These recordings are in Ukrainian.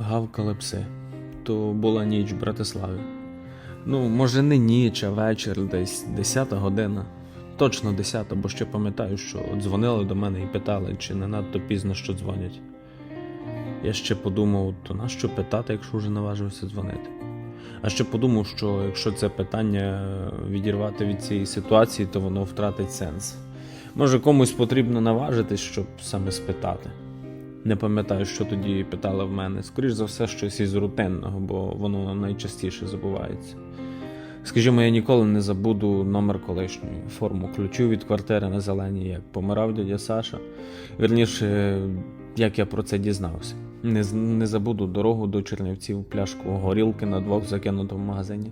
гавкали пси. То була ніч в Братиславі. Ну, може, не ніч, а вечір, десь 10 година. Точно 10, бо ще пам'ятаю, що дзвонили до мене і питали, чи не надто пізно що дзвонять. Я ще подумав, то нащо питати, якщо вже наважився дзвонити. А ще подумав, що якщо це питання відірвати від цієї ситуації, то воно втратить сенс. Може, комусь потрібно наважитись, щоб саме спитати. Не пам'ятаю, що тоді питали в мене. Скоріш за все, щось із рутинного, бо воно найчастіше забувається. Скажімо, я ніколи не забуду номер колишньої, форму ключу від квартири на зеленій, як помирав дядя Саша. Вірніше, як я про це дізнався. Не, не забуду дорогу до Чернівців, пляшку горілки на двох закинуту в магазині.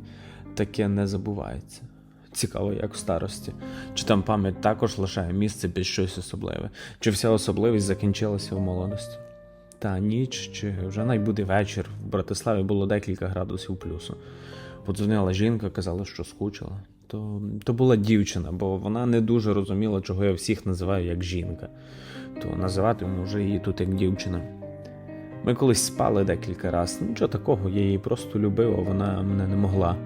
Таке не забувається. Цікаво, як в старості. Чи там пам'ять також лишає місце під щось особливе, чи вся особливість закінчилася в молодості? Та ніч, чи вже найбуде вечір. В Братиславі було декілька градусів плюсу. Подзвонила жінка, казала, що скучила. То, то була дівчина, бо вона не дуже розуміла, чого я всіх називаю як жінка. То називати може її тут як дівчина. Ми колись спали декілька разів. Нічого такого, я її просто любив, а вона мене не могла.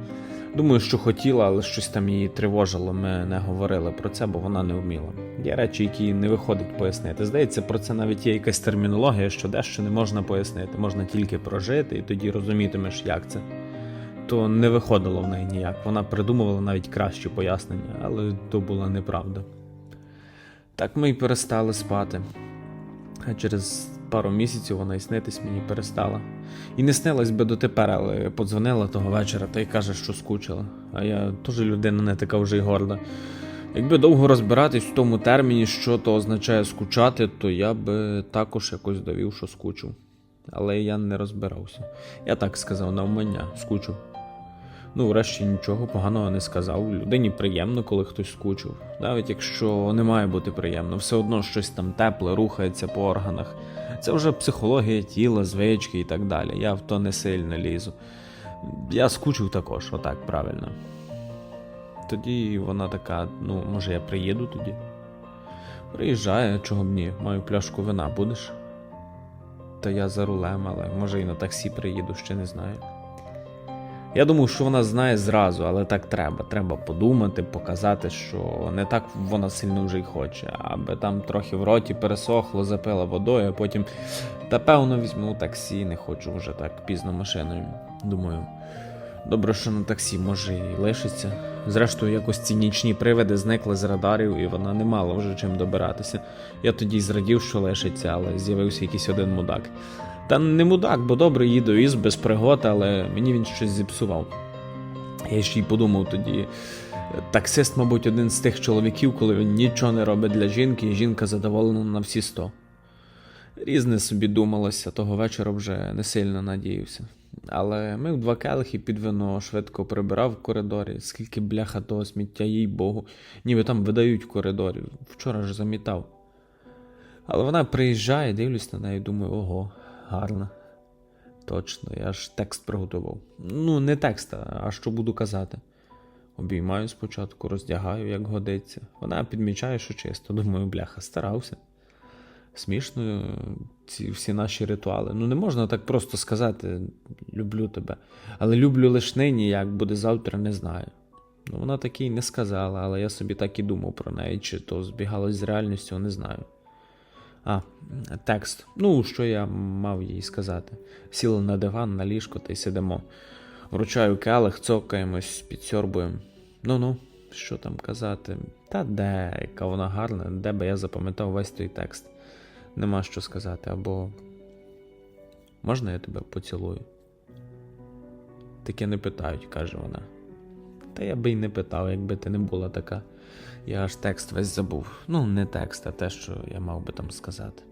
Думаю, що хотіла, але щось там її тривожило. Ми не говорили про це, бо вона не вміла. Є речі, які не виходить пояснити. Здається, про це навіть є якась термінологія, що дещо не можна пояснити, можна тільки прожити, і тоді розумітимеш, як це. То не виходило в неї ніяк. Вона придумувала навіть кращі пояснення, але то була неправда. Так ми й перестали спати. А через пару місяців вона й снитись мені перестала. І не снилась би дотепер, але подзвонила того вечора та й каже, що скучила. А я теж людина не така вже й горда. Якби довго розбиратись в тому терміні, що то означає скучати, то я би також якось довів, що скучив. Але я не розбирався. Я так сказав навмання, скучив. Ну, врешті нічого поганого не сказав. Людині приємно, коли хтось скучив. Навіть якщо не має бути приємно, все одно щось там тепле рухається по органах. Це вже психологія тіла, звички і так далі. Я в то не сильно лізу. Я скучив також, отак правильно. Тоді вона така: ну, може, я приїду тоді. Приїжджає, чого б ні, маю пляшку вина, будеш? Та я за рулем, але може і на таксі приїду, ще не знаю. Я думав, що вона знає зразу, але так треба. Треба подумати, показати, що не так вона сильно вже й хоче, аби там трохи в роті пересохло, запила водою, а потім. Та певно візьму таксі, не хочу вже так пізно машиною. Думаю, добре, що на таксі може і лишиться. Зрештою, якось ці нічні привиди зникли з радарів, і вона не мала вже чим добиратися. Я тоді й зрадів, що лишиться, але з'явився якийсь один мудак. Та не мудак, бо добре їду із без пригод, але мені він щось зіпсував. Я ще й подумав тоді. Таксист, мабуть, один з тих чоловіків, коли він нічого не робить для жінки, і жінка задоволена на всі сто. Різне собі думалося, того вечора вже не сильно надіявся. Але ми в два келихи під вино швидко прибирав в коридорі, скільки бляха того сміття, їй Богу, ніби там видають в коридорі. Вчора ж замітав. Але вона приїжджає, дивлюсь на неї, думаю, ого, гарно. Точно, я ж текст приготував. Ну, не текст, а що буду казати. Обіймаю спочатку, роздягаю, як годиться. Вона підмічає, що чисто. Думаю, бляха, старався. Смішно е, ці всі наші ритуали. Ну, не можна так просто сказати люблю тебе. Але люблю лиш нині, як буде завтра, не знаю. Ну, вона таки й не сказала, але я собі так і думав про неї, чи то збігалось з реальністю, не знаю. А, текст. Ну, що я мав їй сказати. Сіли на диван, на ліжко та й сидимо. Вручаю келих, цокаємось, підсьорбуємо. Ну-ну, що там казати? Та де, яка вона гарна, де би я запам'ятав весь той текст. Нема що сказати, або. Можна я тебе поцілую? Таке не питають, каже вона. Та я би й не питав, якби ти не була така. Я аж текст весь забув. Ну, не текст, а те, що я мав би там сказати.